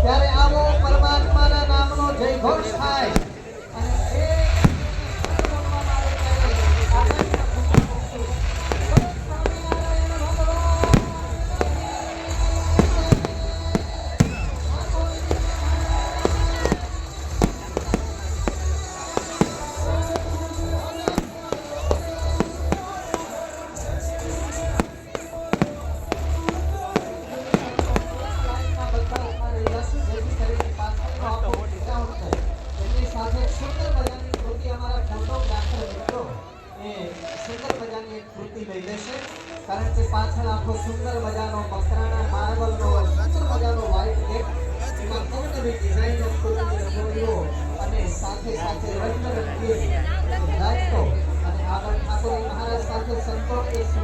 ત્યારે આવો પરમાત્માના નામનો જય ઘોષ સુંદર મજાની કૃતિ અમારા ફોટોગ્રાફર મિત્રો. એ સુંદર મજાની એક કૃતિ લઈ લેશે. કારણ કે પાછળ આખો સુંદર મજાનો મકરાણા માર્બલનો સુંદર મજાનો white gate, એમાં અવનવી ડિઝાઇનો કૃતિની રંગોળીઓ અને સાથે સાથે રંગબેરંગી લાઈટો અને આગળ ઠાકોરજી મહારાજ સાથે સંતો